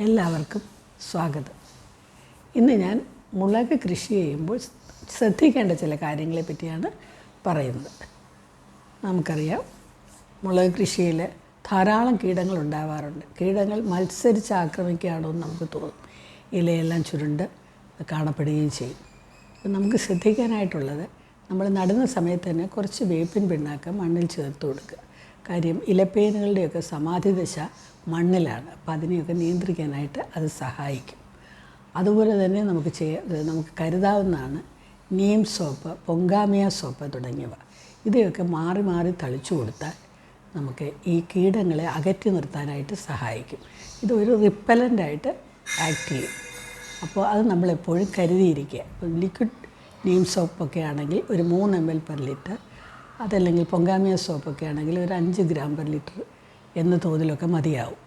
എല്ലാവർക്കും സ്വാഗതം. ഇന്ന് ഞാൻ മുളക് കൃഷി ചെയ്യുമ്പോൾ ശ്രദ്ധിക്കേണ്ട ചില കാര്യങ്ങളെ പറ്റിയാണ് പറയുന്നത്. നമുക്കറിയാം മുളക് കൃഷിയിൽ ധാരാളം കീടങ്ങൾ ഉണ്ടാവാറുണ്ട്. കീടങ്ങൾ മത്സരിച്ച് ആക്രമിക്കുകയാണോ എന്ന് നമുക്ക് തോന്നും. ഇലയെല്ലാം ചുരുണ്ട് കാണപ്പെടുകയും ചെയ്യും. അപ്പം നമുക്ക് ശ്രദ്ധിക്കാനായിട്ടുള്ളത് നമ്മൾ നടുന്ന സമയത്ത് തന്നെ കുറച്ച് വേപ്പിൻ പിണ്ണാക്ക് മണ്ണിൽ ചേർത്ത് കൊടുക്കുക. കാര്യം ഇലപ്പേനുകളുടെയൊക്കെ സമാധി ദശ മണ്ണിലാണ്. അപ്പോൾ അതിനെയൊക്കെ നിയന്ത്രിക്കാനായിട്ട് അത് സഹായിക്കും. അതുപോലെ തന്നെ നമുക്ക് ചെയ്യാ നമുക്ക് കരുതാവുന്നതാണ് നീം സോപ്പ് പൊങ്കാമിയ സോപ്പ് തുടങ്ങിയവ. ഇതൊക്കെ മാറി മാറി തളിച്ചു കൊടുത്താൽ നമുക്ക് ഈ കീടങ്ങളെ അകറ്റി നിർത്താനായിട്ട് സഹായിക്കും. ഇതൊരു റിപ്പലന്റായിട്ട് ആക്ട് ചെയ്യും. അപ്പോൾ അത് നമ്മളെപ്പോഴും കരുതിയിരിക്കുക. ഇപ്പം ലിക്വിഡ് നീം സോപ്പൊക്കെ ആണെങ്കിൽ ഒരു മൂന്ന് എം എൽ പെർ ലിറ്റർ അതല്ലെങ്കിൽ പൊങ്കാമിയ സോപ്പൊക്കെ ആണെങ്കിൽ ഒരു അഞ്ച് ഗ്രാം പെർ ലിറ്റർ എന്ന തോതിലൊക്കെ മതിയാവും.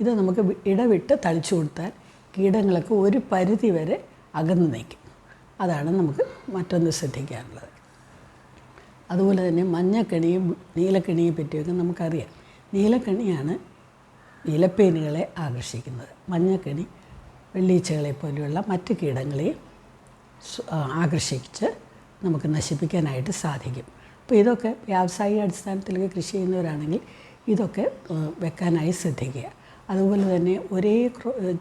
ഇത് നമുക്ക് ഇടവിട്ട് തളിച്ചു കൊടുത്താൽ കീടങ്ങളൊക്കെ ഒരു പരിധി വരെ അകന്നു നിൽക്കും. അതാണ് നമുക്ക് മറ്റൊന്ന് ശ്രദ്ധിക്കാനുള്ളത്. അതുപോലെ തന്നെ മഞ്ഞക്കണിയും നീലക്കണിയെ പറ്റിയൊക്കെ നമുക്കറിയാം. നീലക്കണിയാണ് ഇലപ്പേനുകളെ ആകർഷിക്കുന്നത്. മഞ്ഞക്കണി വെള്ളീച്ചകളെ പോലെയുള്ള മറ്റ് കീടങ്ങളെ ആകർഷിച്ച് നമുക്ക് നശിപ്പിക്കാനായിട്ട് സാധിക്കും. അപ്പോൾ ഇതൊക്കെ വ്യാവസായിക അടിസ്ഥാനത്തിലൊക്കെ കൃഷി ചെയ്യുന്നവരാണെങ്കിൽ ഇതൊക്കെ വെക്കാനായി ശ്രദ്ധിക്കുക. അതുപോലെ തന്നെ ഒരേ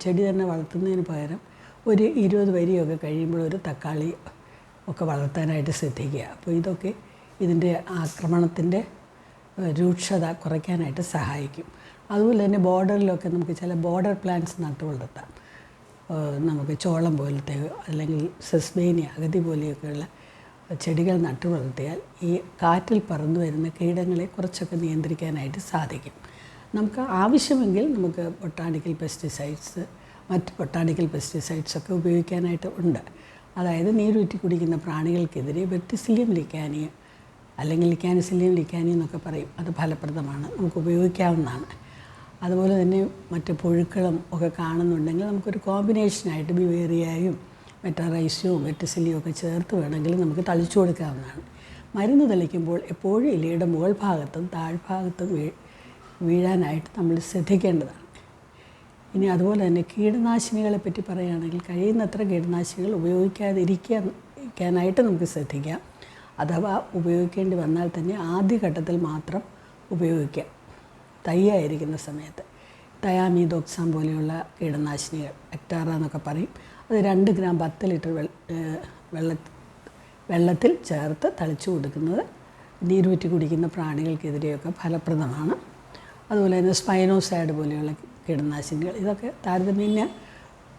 ചെടി തന്നെ വളർത്തുന്നതിന് പകരം ഒരു ഇരുപത് വരിയൊക്കെ കഴിയുമ്പോൾ ഒരു തക്കാളി ഒക്കെ വളർത്താനായിട്ട് ശ്രദ്ധിക്കുക. അപ്പോൾ ഇതൊക്കെ ഇതിന്റെ ആക്രമണത്തിന്റെ രൂക്ഷത കുറയ്ക്കാനായിട്ട് സഹായിക്കും. അതുപോലെ തന്നെ ബോർഡറിലൊക്കെ നമുക്ക് ചില ബോർഡർ പ്ലാന്റ്സ് നട്ടു വളർത്താം നമുക്ക് ചോളം പോലത്തെ അല്ലെങ്കിൽ സെസ്ബേനി അഗതി പോലെയൊക്കെയുള്ള ചെടികൾ നട്ടു വളർത്തിയാൽ ഈ കാറ്റിൽ പറന്നു വരുന്ന കീടങ്ങളെ കുറച്ചൊക്കെ നിയന്ത്രിക്കാനായിട്ട് സാധിക്കും. നമുക്ക് ആവശ്യമെങ്കിൽ നമുക്ക് ബൊട്ടാണിക്കൽ പെസ്റ്റിസൈഡ്സ് മറ്റ് ബൊട്ടാണിക്കൽ പെസ്റ്റിസൈഡ്സ് ഒക്കെ ഉപയോഗിക്കാനായിട്ട് ഉണ്ട്. അതായത് നീരൂറ്റി കുടിക്കുന്ന പ്രാണികൾക്കെതിരെ വെർട്ടിസിലിയം ലിക്കാനിയ അല്ലെങ്കിൽ ലിക്കാനിസിലിയം ലിക്കാനി എന്നൊക്കെ പറയും. അത് ഫലപ്രദമാണ്. നമുക്ക് ഉപയോഗിക്കാവുന്നതാണ്. അതുപോലെ തന്നെ മറ്റ് പുഴുക്കളും ഒക്കെ കാണുന്നുണ്ടെങ്കിൽ നമുക്കൊരു കോമ്പിനേഷനായിട്ട് ബിവേറിയയും മെറ്റാറൈസ്യവും വെറ്റിസിലിയും ഒക്കെ ചേർത്ത് വേണമെങ്കിൽ നമുക്ക് തളിച്ചു കൊടുക്കാവുന്നതാണ്. മരുന്ന് തളിക്കുമ്പോൾ എപ്പോഴും ഇലയുടെ മുകൾ ഭാഗത്തും താഴ്ഭാഗത്തും വീഴാനായിട്ട് നമ്മൾ ശ്രദ്ധിക്കേണ്ടതാണ്. ഇനി അതുപോലെ തന്നെ കീടനാശിനികളെ പറ്റി പറയുകയാണെങ്കിൽ കഴിയുന്നത്ര കീടനാശിനികൾ ഉപയോഗിക്കാതിരിക്കാനായിട്ട് നമുക്ക് ശ്രദ്ധിക്കാം. അഥവാ ഉപയോഗിക്കേണ്ടി വന്നാൽ തന്നെ ആദ്യഘട്ടത്തിൽ മാത്രം ഉപയോഗിക്കാം. തയ്യായിരിക്കുന്ന സമയത്ത്. തയാമീദോക്സാം പോലെയുള്ള കീടനാശിനികൾ എക്ടാറ എന്നൊക്കെ പറയും. അത് രണ്ട് ഗ്രാം പത്ത് ലിറ്റർ വെള്ള വെള്ള വെള്ളത്തിൽ ചേർത്ത് തളിച്ചു കൊടുക്കുന്നത്. നീരൂറ്റി കുടിക്കുന്ന പ്രാണികൾക്കെതിരെയൊക്കെ ഫലപ്രദമാണ്. അതുപോലെ തന്നെ സ്പൈനോസൈഡ് പോലെയുള്ള കീടനാശിനികൾ. ഇതൊക്കെ താരതമ്യേന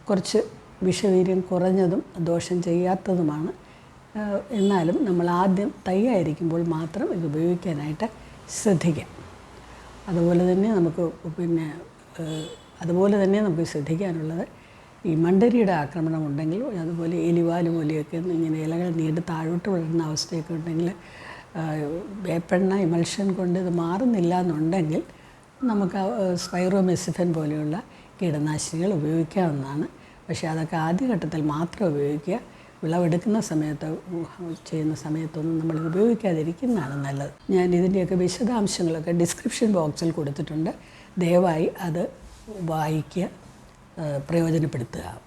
കുറച്ച് വിഷവീര്യം കുറഞ്ഞതും ദോഷം ചെയ്യാത്തതുമാണ്. എന്നാലും നമ്മൾ ആദ്യം തയ്യായിരിക്കുമ്പോൾ മാത്രം ഇത് ഉപയോഗിക്കാനായിട്ട് ശ്രദ്ധിക്കാം. അതുപോലെ തന്നെ നമുക്ക് പിന്നെ അതുപോലെ തന്നെ നമുക്ക് ശ്രദ്ധിക്കാനുള്ളത് ഈ മണ്ടരിയുടെ ആക്രമണം ഉണ്ടെങ്കിൽ അതുപോലെ എലിവാൽ പോലെയൊക്കെ ഇങ്ങനെ ഇലകൾ നീണ്ട് താഴോട്ട് വളരുന്ന അവസ്ഥയൊക്കെ ഉണ്ടെങ്കിൽ വേപ്പെണ്ണ ഇമൽഷൻ കൊണ്ട് ഇത് മാറുന്നില്ല എന്നുണ്ടെങ്കിൽ നമുക്ക് സ്പൈറോമെസിഫൻ പോലെയുള്ള കീടനാശിനികൾ ഉപയോഗിക്കാവുന്നതാണ്. പക്ഷേ അതൊക്കെ ആദ്യഘട്ടത്തിൽ മാത്രം ഉപയോഗിക്കുക. വിളവെടുക്കുന്ന സമയത്ത് ചെയ്യുന്ന സമയത്തൊന്നും നമ്മൾ ഉപയോഗിക്കാതിരിക്കുന്നതാണ് നല്ലത്. ഞാൻ ഇതിന്റെയൊക്കെ വിശദാംശങ്ങളൊക്കെ ഡിസ്ക്രിപ്ഷൻ ബോക്സിൽ കൊടുത്തിട്ടുണ്ട്. ദയവായി അത് വായിക്കുക പ്രയോജനപ്പെടുത്തുക.